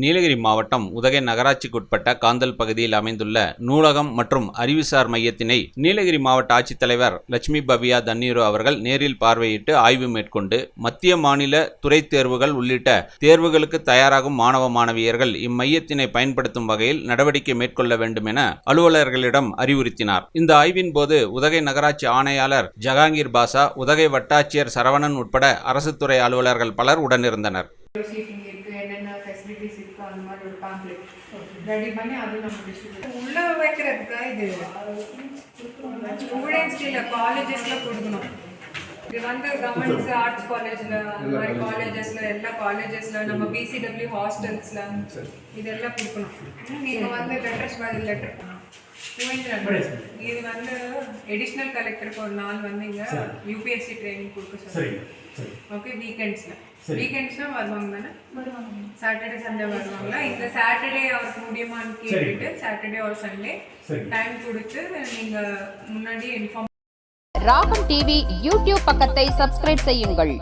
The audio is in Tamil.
நீலகிரி மாவட்டம் உதகை நகராட்சிக்குட்பட்ட காந்தல் பகுதியில் அமைந்துள்ள நூலகம் மற்றும் அறிவுசார் மையத்தினை நீலகிரி மாவட்ட ஆட்சித்தலைவர் லட்சுமி பவியா தண்ணீரு அவர்கள் நேரில் பார்வையிட்டு ஆய்வு மேற்கொண்டு மத்திய மாநில துறை தேர்வுகள் உள்ளிட்ட தேர்வுகளுக்கு தயாராகும் மாணவ மாணவியர்கள் இம்மையத்தினை பயன்படுத்தும் வகையில் நடவடிக்கை மேற்கொள்ள வேண்டும் என அலுவலர்களிடம் அறிவுறுத்தினார். இந்த ஆய்வின் போது உதகை நகராட்சி ஆணையாளர் ஜஹாங்கீர் பாசா உதகை வட்டாட்சியர் சரவணன் உட்பட அரசு துறை அலுவலர்கள் பலர் உடனிருந்தனர். என்னென்ன ஃபெசிலிட்டிஸ் இருக்கு அந்த மாதிரி ஒரு பேம்ப்ளெட் ரெடி பண்ணி அது நம்ம டிஸ்ட்ரிபியூட் உள்ள வைக்கிறதுக்கு இது. ஸ்டூடெண்ட்ஸ்க்கு இல்லை காலேஜஸ்ல கொடுக்கணும். இது வந்து கவர்மெண்ட்ஸ் ஆர்ட்ஸ் காலேஜ்ல அந்த மாதிரி காலேஜஸ்ல எல்லா காலேஜஸ்ல நம்ம பிசிடபிள்யூ ஹாஸ்டல்ஸ்ல இதெல்லாம் கொடுக்கணும். நீங்க வந்து லெட்டர்ஸ் பதில் லெட்டர் இது வந்து எடிஷனல் கலெக்டருக்கு ஒரு நாள் வந்து இங்க யூபிஎஸ்சி ட்ரைனிங் கொடுக்க சொல்லுங்க. சரிங்க சரி. ஓகே வீக்கெண்ட்ஸ்ல சரி. வீக்கெண்ட்ஸ்ல வருவாங்க தானே? சாட்டர்டே சண்டே வருவாங்களா? இந்த சாட்டர்டே அவருக்கு முடியுமான்னு கேட்டுட்டு சாட்டர்டே ஒரு சண்டே டைம் கொடுத்து நீங்க முன்னாடி இன்ஃபார்ம் ராகம் டிவி யூடியூப் பக்கத்தை சப்ஸ்கிரைப் செய்யுங்கள்.